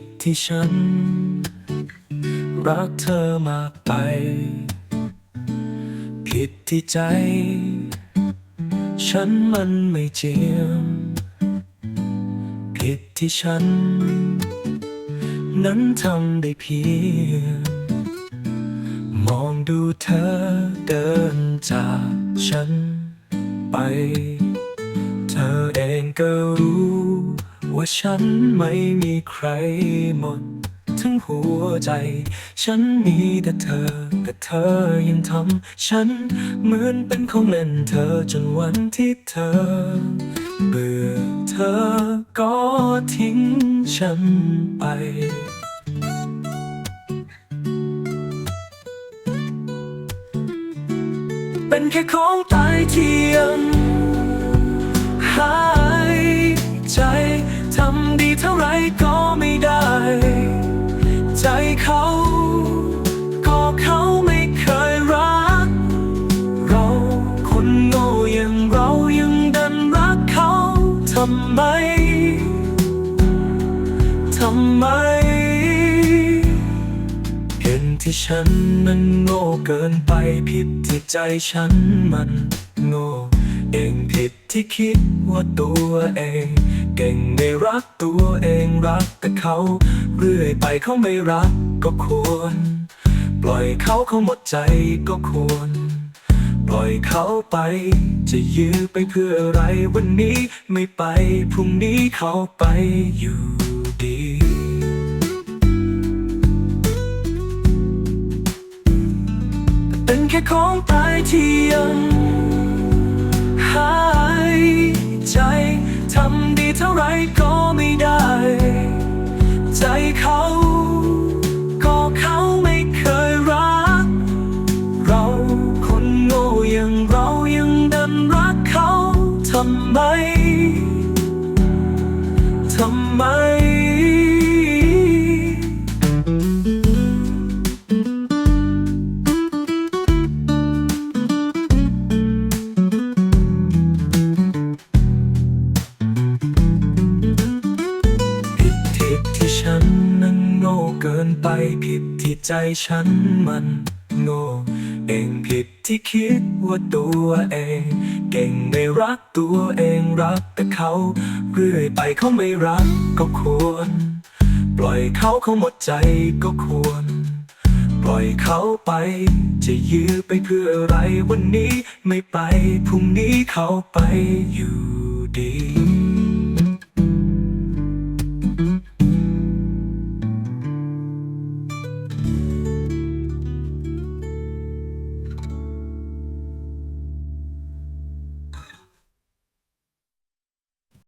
ดที่ฉัน รักเธอมากไป ผิดที่ใจ ฉันมันไม่เจียม ผิดที่ฉัน นั้นทำได้เพียงมองดูเธอเดินจากฉันไป เธอเองก็รู้ ว่าฉันไม่มีใครหมด ทั้งหัวใจ ฉันมีแต่เธอ แต่เธอยังทำฉันเหมือนเป็นของเล่นเธอจนวันที่เธอ เบื่อเธอก็ทิ้งฉันไปเป็นแค่ของตายเทียมหาำดีเท่าไรก็ไม่ได้ ใจเขา ก็เขาไม่เคยรัก เราคนโง่อย่างเรายังดันรักเขาทำไม ทำไม เห็นที่ฉันมันโง่เกินไปผิดที่ใจฉันมันโง่ เองผิดที่คิดว่าตัวเอง เก่งไม่รักตัวเองรักแต่เขา เรื่อยไปเขาไม่รักก็ควร ปล่อยเขาเขาหมดใจก็ควร ปล่อยเขาไป จะยื้อไปเพื่ออะไรวันนี้ไม่ไป พรุ่งนี้เขาไปอยู่ดีเป็นแค่ของตายที่ยมหา ก็ไม่ได้ ใจเขา ก็เขาไม่เคยรัก เราคนโง่อย่างเรายังดันรักเขาทำไม ดที่ฉันนั้นโง่เกินไปผิดที่ใจฉันมันโง่เองผิดที่คิดว่าตัวเอง เก่งไม่รักตัวเองรักแต่เขา เรื่อยไปเขาไม่รักก็ควร ปล่อยเขาเขาหมดใจก็ควร ปล่อยเขาไป จะยื้อไปเพื่ออะไรวันนี้ไม่ไปพรุ่งนี้เขาไปอยู่ดี